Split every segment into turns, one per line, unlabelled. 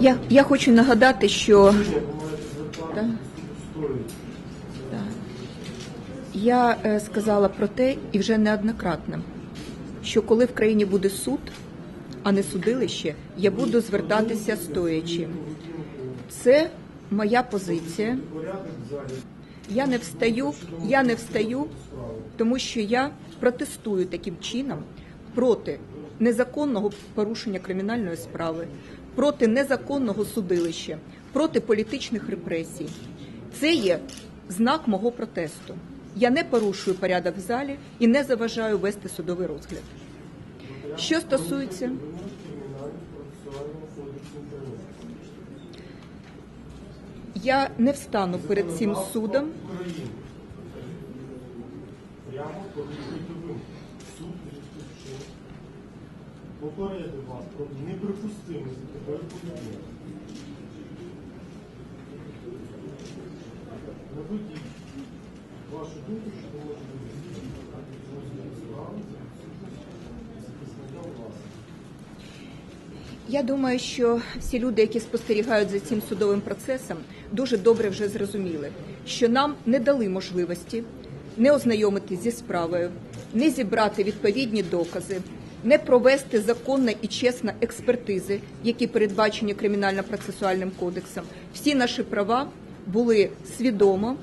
Я, я хочу нагадати, що
в історію.
я е, сказала про те, і вже неоднократно, що коли в країні буде суд, а не судилище, я буду звертатися стоячи. Це моя позиція. Я не встаю, я не встаю, тому що я протестую таким чином проти незаконного порушення кримінальної справи, проти незаконного судилища, проти політичних репресій. Це є знак мого протесту. Я не порушую порядок в залі і не заважаю вести судовий розгляд. Що стосується я не встану перед цим судом.
Прямо порушуєте ви. Суд вирішив попередив вас про неприпустимість тепер повідомлення. Наведіть вашу думку, що за відсутності.
Я думаю, що всі люди, які спостерігають за цим судовим процесом, дуже добре вже зрозуміли, що нам не дали можливості не ознайомитись зі справою, не зібрати відповідні докази, не провести законно і чесно експертизи, які передбачені кримінально-процесуальним кодексом. Всі наші права були свідомо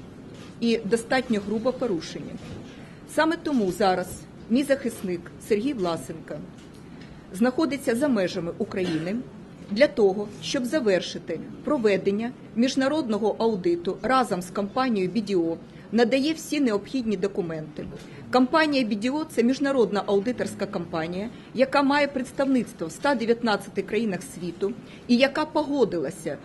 і достатньо грубо порушені. Саме тому зараз мій захисник Сергій Власенко знаходиться за межами України для того, щоб завершити проведення міжнародного аудиту разом з компанією BDO, надає всі необхідні документи. Компанія BDO – це міжнародна аудиторська компанія, яка має представництво в 119 країнах світу і яка погодилася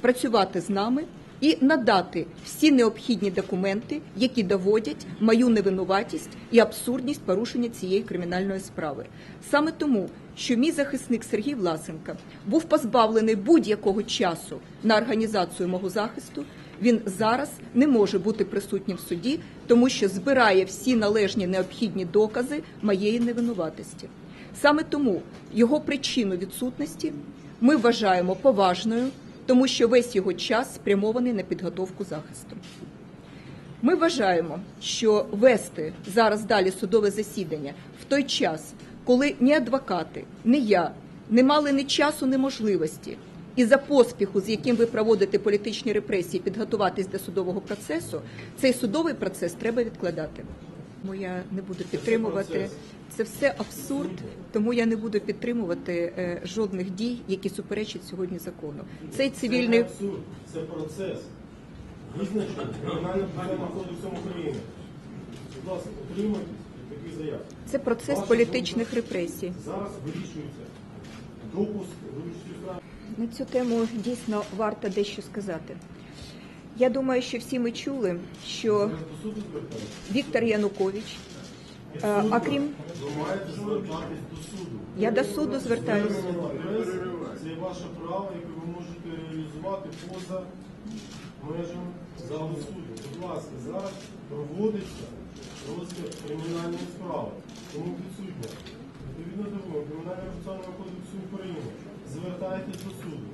працювати з нами і надати всі необхідні документи, які доводять мою невинуватість і абсурдність порушення цієї кримінальної справи. Саме тому, що мій захисник Сергій Власенко був позбавлений будь-якого часу на організацію мого захисту. Він зараз не може бути присутнім в суді, тому що збирає всі належні необхідні докази моєї невинуватості. Саме тому його причину відсутності ми вважаємо поважною, тому що весь його час спрямований на підготовку захисту. Ми вважаємо, що вести зараз далі судове засідання в той час, коли ні адвокати, ні я не мали ні часу, ні можливості, і за поспіху, з яким ви проводите політичні репресії, підготуватись до судового процесу, цей судовий процес треба відкладати. Тому я не буду підтримувати це все абсурд, тому я не буду підтримувати е, жодних дій, які суперечать сьогодні закону. Цей цивільний
не абсурд, це процес. Визначений Кримінальним процесуальним кодексом України. Будь ласка, утримуйтесь від таких заяв.
це процес політичних репресій.
Зараз вирішується допуск, вирішується.
На цю тему дійсно варто дещо сказати. Я думаю, що всі ми чули, що? Віктор Янукович,
Від
е, а крім я до суду звертаюся.
Це ваше право, яке ви можете реалізувати поза межами залу суду. Будь ласка, зараз проводиться розгляд кримінальної справи. Тому підсудня, відповідно до Кримінального процесуального кодексу України, звертайтесь до суду.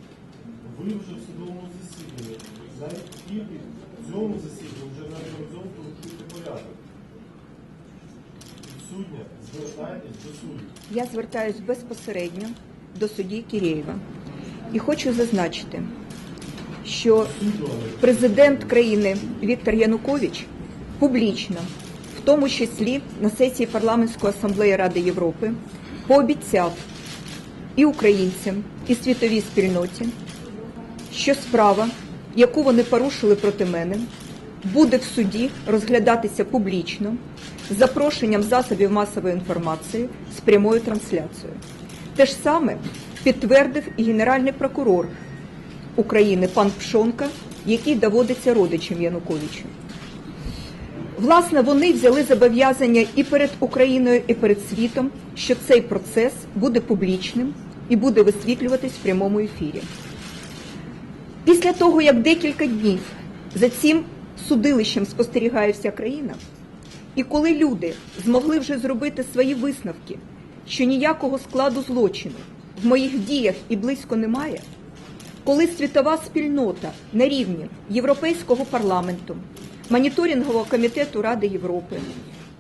Ви вже в судовому засіданні. Навіть тільки в цьому засіданні вже неодноразово порушуєте порядок. Підсудня, звертайтесь до суду.
Я звертаюсь безпосередньо до судді Кірєєва і хочу зазначити, що президент країни Віктор Янукович публічно, в тому числі на сесії парламентської асамблеї Ради Європи, пообіцяв і українцям, і світовій спільноті, що справа, яку вони порушили проти мене, буде в суді розглядатися публічно з запрошенням засобів масової інформації з прямою трансляцією. Те ж саме підтвердив і генеральний прокурор України пан Пшонка, який доводиться родичем Януковича. Власне, вони взяли зобов'язання і перед Україною, і перед світом, що цей процес буде публічним і буде висвітлюватись в прямому ефірі. Після того, як декілька днів за цим судилищем спостерігає вся країна, і коли люди змогли вже зробити свої висновки, що ніякого складу злочину в моїх діях і близько немає, коли світова спільнота на рівні Європейського парламенту, моніторингового комітету Ради Європи,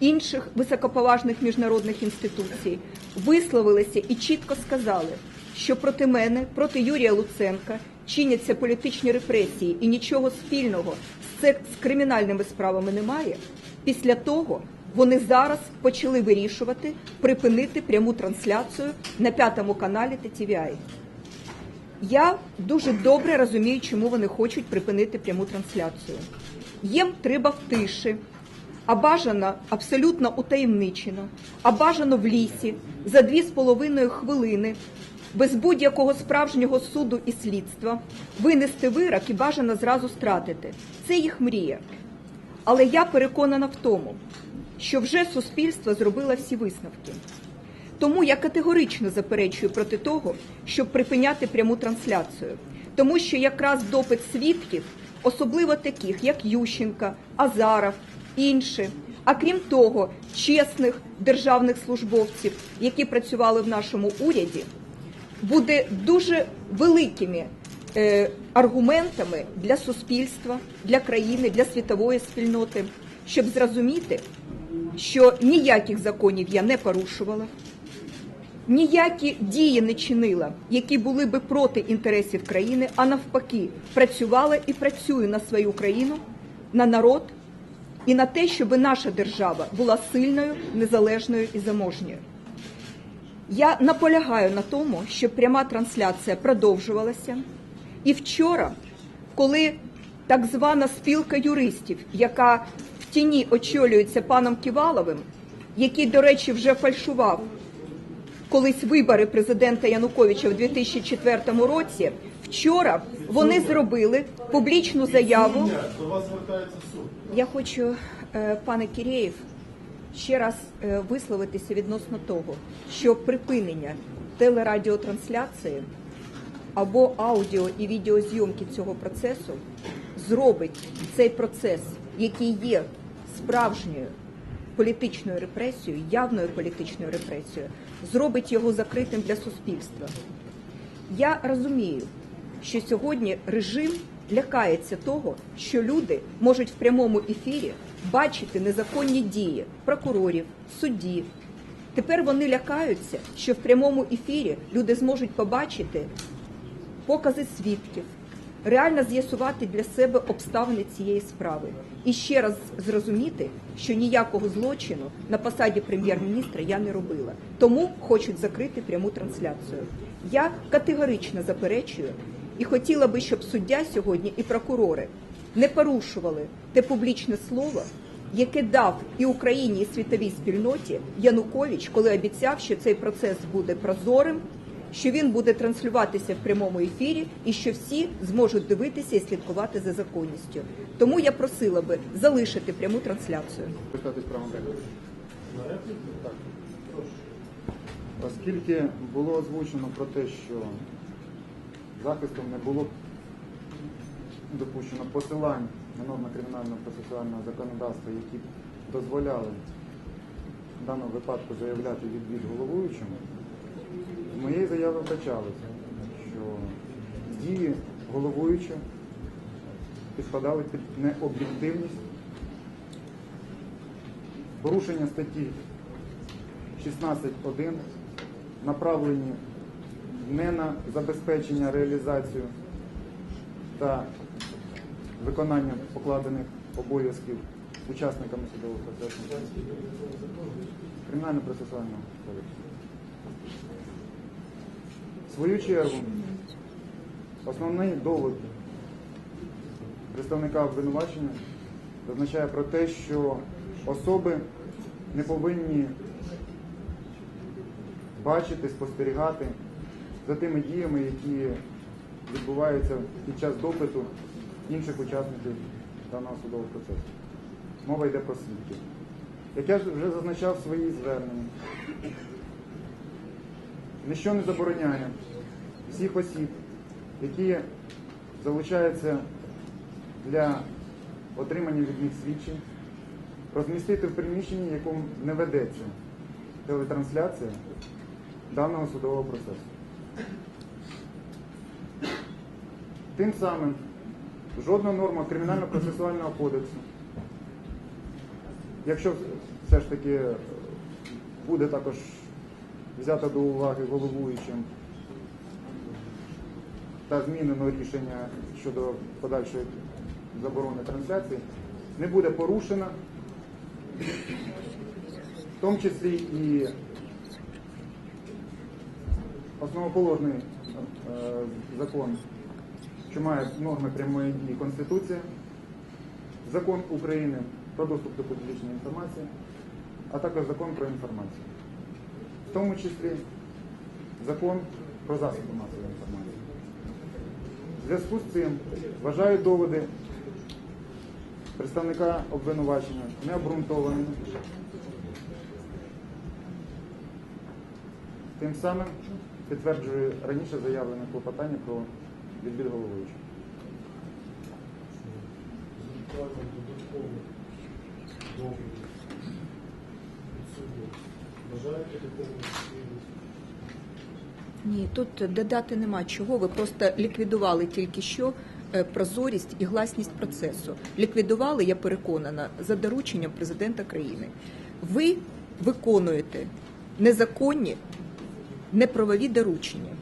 інших високоповажних міжнародних інституцій висловилися і чітко сказали, що проти мене, проти Юрія Луценка чиняться політичні репресії і нічого спільного з кримінальними справами немає. Після того вони зараз почали вирішувати припинити пряму трансляцію на п'ятому каналі ТТВІ. Я дуже добре розумію, чому вони хочуть припинити пряму трансляцію. Їм треба в тиші, а бажано абсолютно утаємничено, а бажано в лісі за дві з половиною хвилини, без будь-якого справжнього суду і слідства, винести вирок і бажано зразу стратити. Це їх мрія. Але я переконана в тому, що вже суспільство зробило всі висновки. Тому я категорично заперечую проти того, щоб припиняти пряму трансляцію, тому що якраз допит свідків, особливо таких, як Ющенка, Азаров, інші, а крім того, чесних державних службовців, які працювали в нашому уряді, буде дуже великими е, аргументами для суспільства, для країни, для світової спільноти, щоб зрозуміти, що ніяких законів я не порушувала, ніякі дії не чинила, які були би проти інтересів країни, а навпаки, працювала і працюю на свою країну, на народ і на те, щоб наша держава була сильною, незалежною і заможньою. Я наполягаю на тому, щоб пряма трансляція продовжувалася. І вчора, коли так звана спілка юристів, яка в тіні очолюється паном Ківаловим, який, до речі, вже фальшував колись вибори президента Януковича в 2004 році, вчора вони зробили публічну заяву. Я хочу, е, пане Кірєєв, ще раз е, висловитися відносно того, що припинення телерадіотрансляції або аудіо і відеозйомки цього процесу зробить цей процес, який є справжньою політичною репресією, явною політичною репресією, зробить його закритим для суспільства. Я розумію, що сьогодні режим лякається того, що люди можуть в прямому ефірі бачити незаконні дії прокурорів, суддів. Тепер вони лякаються, що в прямому ефірі люди зможуть побачити покази свідків, реально з'ясувати для себе обставини цієї справи і ще раз зрозуміти, що ніякого злочину на посаді прем'єр-міністра я не робила. Тому хочуть закрити пряму трансляцію. Я категорично заперечую і хотіла би, щоб суддя сьогодні і прокурори не порушували те публічне слово, яке дав і Україні, і світовій спільноті Янукович, коли обіцяв, що цей процес буде прозорим, що він буде транслюватися в прямому ефірі, і що всі зможуть дивитися і слідкувати за законністю. Тому я просила би залишити пряму трансляцію.
Оскільки було озвучено про те, що захистом не було допущено посилань на норми кримінального процесуального законодавства, які дозволяли в даному випадку заявляти відвід головуючому, з моєї заяви вбачалося, що дії головуючого підпадали під необ'єктивність, порушення статті 16.1 направлені не на забезпечення реалізацію та виконання покладених обов'язків учасниками судового процесу. Кримінально-процесуального кодексу. В свою чергу, основний довод представника обвинувачення зазначає про те, що особи не повинні бачити, спостерігати за тими діями, які відбуваються під час допиту інших учасників даного судового процесу. Мова йде про свідків. Як я вже зазначав в своїй зверненні, ніщо не забороняє всіх осіб, які залучаються для отримання від них свідчень, розмістити в приміщенні, якому не ведеться телетрансляція даного судового процесу. Тим самим жодна норма кримінально-процесуального кодексу, якщо все ж таки е, буде також взято до уваги головуючим та змінено рішення щодо подальшої заборони трансляції, не буде порушена, в тому числі і основоположний е, закон, що має норми прямої дії Конституція, закон України про доступ до публічної інформації, а також закон про інформацію. В тому числі закон про засоби масової інформації. В зв'язку з цим вважаю доводи представника обвинувачення необґрунтованими. Тим самим підтверджую раніше заявлене клопотання про відбір головуючого.
Ні, тут додати нема чого. Ви просто ліквідували тільки що е, прозорість і гласність процесу. Ліквідували, я переконана, за дорученням президента країни. Ви виконуєте незаконні, неправові доручення.